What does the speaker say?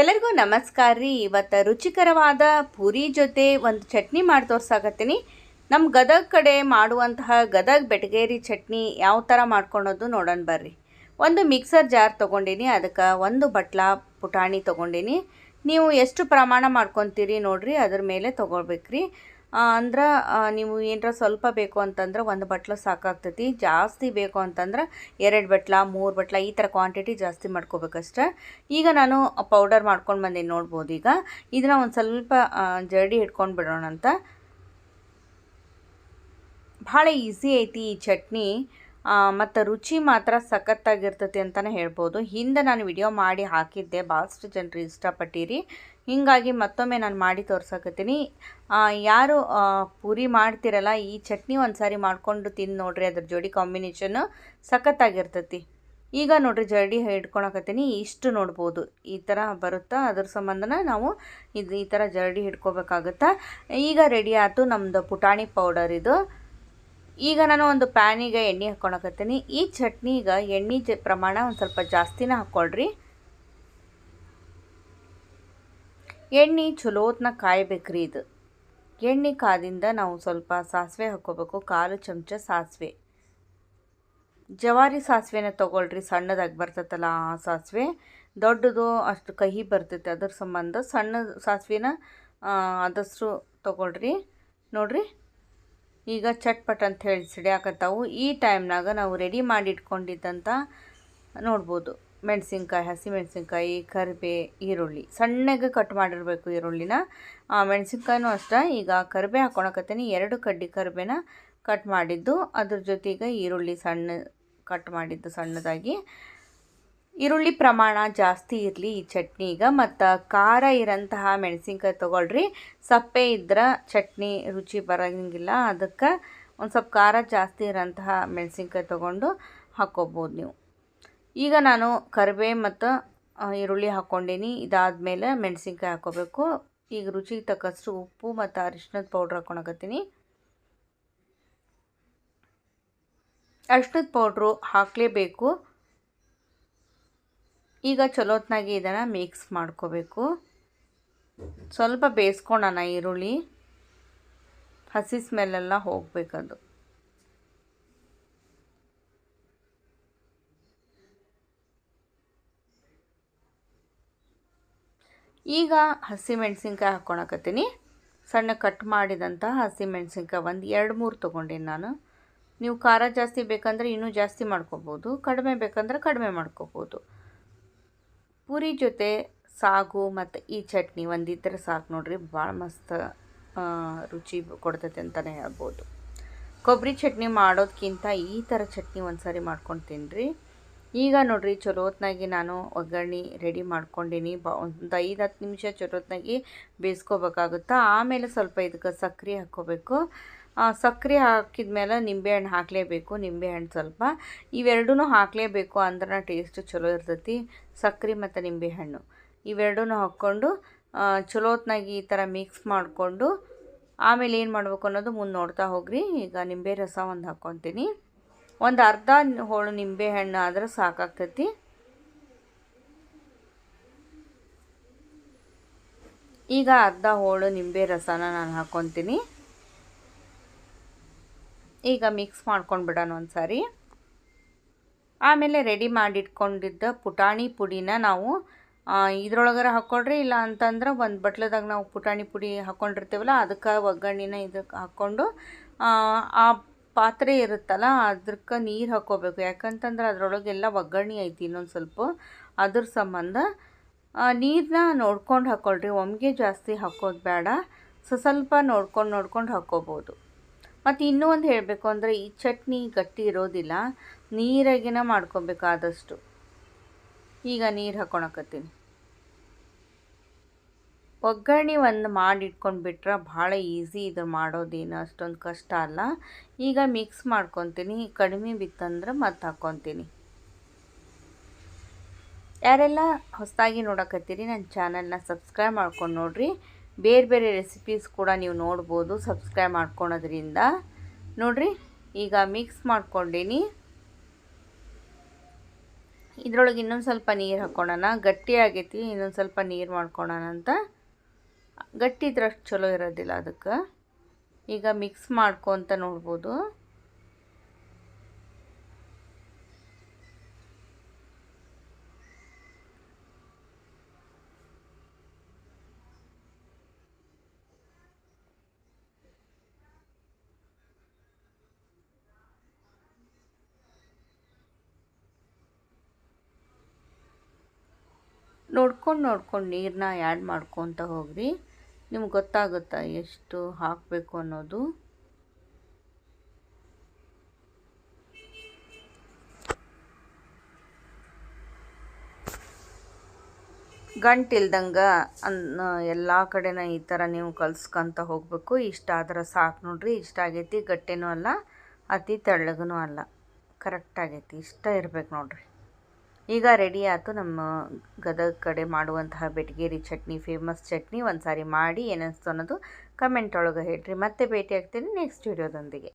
ಎಲ್ಲರಿಗೂ ನಮಸ್ಕಾರ ರೀ. ಇವತ್ತು ರುಚಿಕರವಾದ ಪೂರಿ ಜೊತೆ ಒಂದು ಚಟ್ನಿ ಮಾಡಿ ತೋರ್ಸಾಕತ್ತೀನಿ. ನಮ್ಮ ಗದಗ ಕಡೆ ಮಾಡುವಂತಹ ಗದಗ ಬೆಟಗೇರಿ ಚಟ್ನಿ ಯಾವ ಥರ ಮಾಡ್ಕೊಳೋದು ನೋಡೋಣ ಬರ್ರಿ. ಒಂದು ಮಿಕ್ಸರ್ ಜಾರ್ ತೊಗೊಂಡಿನಿ, ಅದಕ್ಕೆ ಒಂದು ಬಟ್ಲ ಪುಟಾಣಿ ತೊಗೊಂಡಿನಿ. ನೀವು ಎಷ್ಟು ಪ್ರಮಾಣ ಮಾಡ್ಕೊತೀರಿ ನೋಡಿರಿ, ಅದ್ರ ಮೇಲೆ ತೊಗೊಳ್ಬೇಕ್ರಿ. ಅಂದ್ರೆ ನೀವು ಏನರ ಸ್ವಲ್ಪ ಬೇಕು ಅಂತಂದ್ರೆ ಒಂದು ಬಟ್ಲು ಸಾಕಾಗ್ತೈತಿ. ಜಾಸ್ತಿ ಬೇಕು ಅಂತಂದ್ರೆ ಎರಡು ಬಟ್ಲ, ಮೂರು ಬಟ್ಲ, ಈ ಥರ ಕ್ವಾಂಟಿಟಿ ಜಾಸ್ತಿ ಮಾಡ್ಕೋಬೇಕಷ್ಟೆ ಈಗ ನಾನು ಪೌಡರ್ ಮಾಡ್ಕೊಂಡು ಬಂದೀನಿ ನೋಡ್ಬೋದು ಈಗ. ಇದನ್ನ ಒಂದು ಸ್ವಲ್ಪ ಜರ್ಡಿ ಹಿಡ್ಕೊಂಡು ಬಿಡೋಣ ಅಂತ ಭಾಳ ಈಸಿ ಐತಿ ಈ ಚಟ್ನಿ. ಮತ್ತು ರುಚಿ ಮಾತ್ರ ಸಖತ್ತಾಗಿರ್ತೈತಿ ಅಂತಲೇ ಹೇಳ್ಬೋದು. ಹಿಂದೆ ನಾನು ವಿಡಿಯೋ ಮಾಡಿ ಹಾಕಿದ್ದೆ, ಭಾಳಷ್ಟು ಜನರು ಇಷ್ಟಪಟ್ಟಿರಿ. ಹೀಗಾಗಿ ಮತ್ತೊಮ್ಮೆ ನಾನು ಮಾಡಿ ತೋರ್ಸಕತ್ತೀನಿ. ಯಾರು ಪೂರಿ ಮಾಡ್ತಿರಲ್ಲ, ಈ ಚಟ್ನಿ ಒಂದು ಸಾರಿ ಮಾಡ್ಕೊಂಡು ತಿಂದು ನೋಡ್ರಿ, ಅದ್ರ ಜೋಡಿ ಕಾಂಬಿನೇಷನ್ ಸಖತ್ತಾಗಿರ್ತೈತಿ. ಈಗ ನೋಡ್ರಿ, ಜರಡಿ ಹಿಡ್ಕೊಳಕತ್ತೀನಿ. ಇಷ್ಟು ನೋಡ್ಬೋದು. ಈ ಥರ ಬರುತ್ತಾ? ಅದ್ರ ಸಂಬಂಧನ ನಾವು ಇದು ಈ ಥರ ಜರಡಿ ಹಿಡ್ಕೋಬೇಕಾಗುತ್ತಾ? ಈಗ ರೆಡಿ ಆಯ್ತು ನಮ್ಮದು ಪುಟಾಣಿ ಪೌಡರ್ ಇದು. ಈಗ ನಾನು ಒಂದು ಪ್ಯಾನಿಗೆ ಎಣ್ಣೆ ಹಾಕ್ಕೊಳಕತ್ತೀನಿ ಈ ಚಟ್ನಿಗ ಎಣ್ಣೆ ಜ ಪ್ರಮಾಣ ಒಂದು ಸ್ವಲ್ಪ ಜಾಸ್ತಿನೇ ಹಾಕ್ಕೊಳ್ರಿ ಎಣ್ಣೆ ಚಲೋತ್ನ ಕಾಯಬೇಕ್ರಿ ಇದು. ಎಣ್ಣೆ ಕಾದಿಂದ ನಾವು ಸ್ವಲ್ಪ ಸಾಸಿವೆ ಹಾಕ್ಕೋಬೇಕು ಕಾಲು ಚಮಚ ಸಾಸಿವೆ. ಜವಾರಿ ಸಾಸಿವೆನ ತೊಗೊಳ್ರಿ. ಸಣ್ಣದಾಗಿ ಬರ್ತೈತಲ್ಲ ಆ ಸಾಸಿವೆ. ದೊಡ್ಡದು ಅಷ್ಟು ಕಹಿ ಬರ್ತೈತೆ. ಅದ್ರ ಸಂಬಂಧ ಸಣ್ಣ ಸಾಸಿವೆನ ಆದಷ್ಟು ತೊಗೊಳ್ರಿ. ನೋಡ್ರಿ. ಈಗ ಚಟ್ಪಟ್ ಅಂತ ಹೇಳಿ ಸಿಡಿಯಾಕತ್ತಾವು. ಈ ಟೈಮ್ನಾಗ ನಾವು ರೆಡಿ ಮಾಡಿ ಇಟ್ಕೊಂಡಿದ್ದಂಥ ನೋಡ್ಬೋದು. ಮೆಣಸಿನ್ಕಾಯಿ, ಹಸಿ ಮೆಣಸಿನ್ಕಾಯಿ, ಕರಿಬೇ, ಈರುಳ್ಳಿ. ಸಣ್ಣಗೆ ಕಟ್ ಮಾಡಿರಬೇಕು ಈರುಳ್ಳಿನ. ಮೆಣಸಿನ್ಕಾಯಿನೂ ಅಷ್ಟೇ. ಈಗ ಕರಿಬೇ ಹಾಕ್ಕೊಳಕತ್ತೀನಿ ಎರಡು ಕಡ್ಡಿ ಕರಿಬೇನ ಕಟ್ ಮಾಡಿದ್ದು. ಅದ್ರ ಜೊತೆಗೆ ಈರುಳ್ಳಿ ಸಣ್ಣ ಕಟ್ ಮಾಡಿದ್ದು ಸಣ್ಣದಾಗಿ. ಈರುಳ್ಳಿ ಪ್ರಮಾಣ ಜಾಸ್ತಿ ಇರಲಿ ಈ ಚಟ್ನಿಗ ಮತ್ತು ಖಾರ ಇರೋಂತಹ ಮೆಣಸಿನ್ಕಾಯಿ ತೊಗೊಳ್ರಿ. ಸಪ್ಪೆ ಇದ್ರೆ ಚಟ್ನಿ ರುಚಿ ಬರೋಂಗಿಲ್ಲ, ಅದಕ್ಕೆ ಒಂದು ಸ್ವಲ್ಪ ಖಾರ ಜಾಸ್ತಿ ಇರೋಂತಹ ಮೆಣಸಿನ್ಕಾಯಿ ತೊಗೊಂಡು ಹಾಕ್ಕೋಬೋದು ನೀವು. ಈಗ ನಾನು ಕರಿಬೇ ಮತ್ತು ಈರುಳ್ಳಿ ಹಾಕ್ಕೊಂಡೀನಿ ಇದಾದಮೇಲೆ ಮೆಣಸಿನ್ಕಾಯಿ ಹಾಕ್ಕೋಬೇಕು ಈಗ ರುಚಿಗೆ ತಕ್ಕಷ್ಟು ಉಪ್ಪು ಮತ್ತು ಅರಿಶಿನದ ಪೌಡ್ರ್ ಹಾಕ್ಕೊಳಕತ್ತೀನಿ ಅರಿಶಿನದ ಪೌಡ್ರು ಹಾಕಲೇಬೇಕು. ಈಗ ಚಲೋತ್ನಾಗಿ ಇದನ್ನು ಮಿಕ್ಸ್ ಮಾಡ್ಕೋಬೇಕು. ಸ್ವಲ್ಪ ಬೇಯಿಸ್ಕೊಳೋಣ ಈರುಳ್ಳಿ. ಹಸಿ ಸ್ಮೆಲ್ಲೆಲ್ಲ ಹೋಗಬೇಕದು. ಈಗ ಹಸಿ ಮೆಣಸಿನ್ಕಾಯಿ ಹಾಕ್ಕೊಳಕತ್ತೀನಿ ಸಣ್ಣ ಕಟ್ ಮಾಡಿದಂಥ ಹಸಿ ಮೆಣಸಿನ್ಕಾಯಿ ಒಂದು ಎರಡು ಮೂರು ತೊಗೊಂಡಿನಿ ನಾನು. ನೀವು ಖಾರ ಜಾಸ್ತಿ ಬೇಕಂದರೆ ಇನ್ನೂ ಜಾಸ್ತಿ ಮಾಡ್ಕೋಬೋದು, ಕಡಿಮೆ ಬೇಕಂದ್ರೆ ಕಡಿಮೆ ಮಾಡ್ಕೋಬೋದು. ಪೂರಿ ಜೊತೆ ಸಾಗು ಮತ್ತು ಈ ಚಟ್ನಿ ಒಂದಿದ್ದರೆ ಸಾಕು ನೋಡ್ರಿ. ಭಾಳ ಮಸ್ತ್ ರುಚಿ ಕೊಡ್ತೈತೆ ಅಂತಲೇ ಹೇಳ್ಬೋದು. ಕೊಬ್ಬರಿ ಚಟ್ನಿ ಮಾಡೋದಕ್ಕಿಂತ ಈ ಥರ ಚಟ್ನಿ ಒಂದು ಸಾರಿ ಮಾಡ್ಕೊಂಡು ತಿನ್ನಿರಿ ಈಗ ನೋಡ್ರಿ ಚಲೋತ್ನಾಗಿ ನಾನು ಒಗ್ಗರಣೆ ರೆಡಿ ಮಾಡ್ಕೊಂಡೀನಿ. ಬ, ಒಂದು ಐದು ಹತ್ತು ನಿಮಿಷ ಚಲೋತ್ನಾಗಿ ಬೇಯಿಸ್ಕೋಬೇಕಾಗುತ್ತಾ. ಆಮೇಲೆ ಸ್ವಲ್ಪ ಇದಕ್ಕೆ ಸಕ್ಕರೆ ಹಾಕ್ಕೋಬೇಕು. ಸಕ್ಕರೆ ಹಾಕಿದ ಮೇಲೆ ನಿಂಬೆಹಣ್ಣು ಹಾಕಲೇಬೇಕು. ನಿಂಬೆಹಣ್ಣು ಸ್ವಲ್ಪ. ಇವೆರಡೂ ಹಾಕಲೇಬೇಕು ಅಂದ್ರೆ ಟೇಸ್ಟ್ ಚಲೋ ಇರ್ತೈತಿ. ಸಕ್ಕರೆ ಮತ್ತು ನಿಂಬೆಹಣ್ಣು ಇವೆರಡೂ ಹಾಕ್ಕೊಂಡು ಚಲೋತ್ನಾಗಿ ಈ ಥರ ಮಿಕ್ಸ್ ಮಾಡಿಕೊಂಡು, ಆಮೇಲೆ ಏನು ಮಾಡಬೇಕು ಅನ್ನೋದು ಮುಂದೆ ನೋಡ್ತಾ ಹೋಗ್ರಿ. ಈಗ ನಿಂಬೆ ರಸ ಒಂದು ಹಾಕ್ಕೊತೀನಿ ಒಂದು ಅರ್ಧ ಹೋಳು ನಿಂಬೆಹಣ್ಣು ಆದ್ರೆ ಸಾಕಾಗ್ತೈತಿ. ಈಗ ಅರ್ಧ ಹೋಳು ನಿಂಬೆ ರಸನ ನಾನು ಹಾಕ್ಕೊತೀನಿ ಈಗ ಮಿಕ್ಸ್ ಮಾಡ್ಕೊಂಡು ಬಿಡೋಣ ಒಂದು ಸಾರಿ ಆಮೇಲೆ ರೆಡಿ ಮಾಡಿಟ್ಕೊಂಡಿದ್ದ ಪುಟಾಣಿ ಪುಡಿನ ನಾವು ಇದ್ರೊಳಗರ ಹಾಕ್ಕೊಳ್ರಿ ಇಲ್ಲ ಅಂತಂದ್ರೆ ಒಂದು ಬಟ್ಲದಾಗ ನಾವು ಪುಟಾಣಿ ಪುಡಿ ಹಾಕ್ಕೊಂಡಿರ್ತೀವಲ್ಲ ಅದಕ್ಕೆ ಒಗ್ಗರಣೆನ ಇದಕ್ಕೆ ಹಾಕ್ಕೊಂಡು ಆ, ಪಾತ್ರೆ ಇರುತ್ತಲ್ಲ ಅದಕ್ಕೆ ನೀರು ಹಾಕ್ಕೋಬೇಕು ಯಾಕಂತಂದ್ರೆ ಅದರೊಳಗೆಲ್ಲ ಒಗ್ಗರಣೆ ಐತಿ ಇನ್ನೊಂದು ಸ್ವಲ್ಪ. ಅದ್ರ ಸಂಬಂಧ ನೀರನ್ನ ನೋಡ್ಕೊಂಡು ಹಾಕ್ಕೊಳ್ರಿ ಒಮ್ಗೆ ಜಾಸ್ತಿ ಹಾಕೋದು ಬೇಡ. ಸ್ವಲ್ಪ ನೋಡ್ಕೊಂಡು ನೋಡ್ಕೊಂಡು ಹಾಕ್ಕೋಬೋದು ಮತ್ತು ಇನ್ನೂ ಒಂದು ಹೇಳಬೇಕು, ಅಂದರೆ ಈ ಚಟ್ನಿ ಗಟ್ಟಿ ಇರೋದಿಲ್ಲ, ನೀರಾಗಿನ ಮಾಡ್ಕೊಬೇಕಾದಷ್ಟು. ಈಗ ನೀರು ಹಾಕ್ಕೊಳಕತ್ತೀನಿ ಒಗ್ಗರಣೆ ಒಂದು ಮಾಡಿ ಇಟ್ಕೊಂಡ್ಬಿಟ್ರೆ ಭಾಳ ಈಸಿ ಇದು ಮಾಡೋದೇನು, ಅಷ್ಟೊಂದು ಕಷ್ಟ ಅಲ್ಲ. ಈಗ ಮಿಕ್ಸ್ ಮಾಡ್ಕೊತೀನಿ, ಕಡಿಮೆ ಬಿತ್ತಂದ್ರೆ ಮತ್ತೆ ಹಾಕ್ಕೊತೀನಿ ಯಾರೆಲ್ಲ ಹೊಸದಾಗಿ ನೋಡಕತ್ತೀರಿ ನನ್ನ ಚಾನಲ್ನ ಸಬ್ಸ್ಕ್ರೈಬ್ ಮಾಡ್ಕೊಂಡು ನೋಡ್ರಿ. ಬೇರೆ ಬೇರೆ ರೆಸಿಪೀಸ್ ಕೂಡ ನೀವು ನೋಡ್ಬೋದು ಸಬ್ಸ್ಕ್ರೈಬ್ ಮಾಡ್ಕೊಳೋದ್ರಿಂದ. ನೋಡಿರಿ, ಈಗ ಮಿಕ್ಸ್ ಮಾಡ್ಕೊಂಡೀನಿ. ಇದರೊಳಗೆ ಇನ್ನೊಂದು ಸ್ವಲ್ಪ ನೀರು ಹಾಕ್ಕೊಳ್ಳೋಣ ಗಟ್ಟಿ ಆಗೈತಿ, ಇನ್ನೊಂದು ಸ್ವಲ್ಪ ನೀರು ಮಾಡ್ಕೊಳ್ಳೋಣ ಅಂತ. ಗಟ್ಟಿ ಇದ್ರಷ್ಟು ಚಲೋ ಇರೋದಿಲ್ಲ ಅದಕ್ಕೆ. ಈಗ ಮಿಕ್ಸ್ ಮಾಡ್ಕೊತ ನೋಡ್ಬೋದು. ನೋಡ್ಕೊಂಡು ನೋಡ್ಕೊಂಡು ನೀರನ್ನ ಆ್ಯಡ್ ಮಾಡ್ಕೊತ ಹೋಗ್ರಿ. ನಿಮ್ಗೆ ಗೊತ್ತಾಗುತ್ತೆ ಎಷ್ಟು ಹಾಕಬೇಕು ಅನ್ನೋದು? ಗಂಟಿಲ್ದಂಗೆ ಅನ್ ಎಲ್ಲ ಕಡೆನ ಈ ಥರ ನೀವು ಕಲ್ಸ್ಕೊಂತ ಹೋಗಬೇಕು. ಇಷ್ಟ ಆದ್ರೆ ಸಾಕು ನೋಡ್ರಿ. ಇಷ್ಟ ಆಗೈತಿ ಗಟ್ಟಿನೂ ಅಲ್ಲ, ಅತಿ ತೆಳ್ಳಗೂ ಅಲ್ಲ. ಕರೆಕ್ಟ್ ಆಗೈತಿ. ಇಷ್ಟ ಇರ್ಬೇಕು ನೋಡ್ರಿ. ಈಗ ರೆಡಿ ಆಯಿತು ನಮ್ಮ ಗದಗ ಕಡೆ ಮಾಡುವಂತಹ ಬೆಟಗೇರಿ ಚಟ್ನಿ ಫೇಮಸ್ ಚಟ್ನಿ ಒಂದು ಸಾರಿ ಮಾಡಿ ಏನಿಸ್ತು ಅನ್ನೋದು ಕಮೆಂಟ್ ಒಳಗೆ ಹೇಳಿರಿ. ಮತ್ತೆ ಭೇಟಿ ಆಗ್ತೀನಿ ನೆಕ್ಸ್ಟ್ ವಿಡಿಯೋದೊಂದಿಗೆ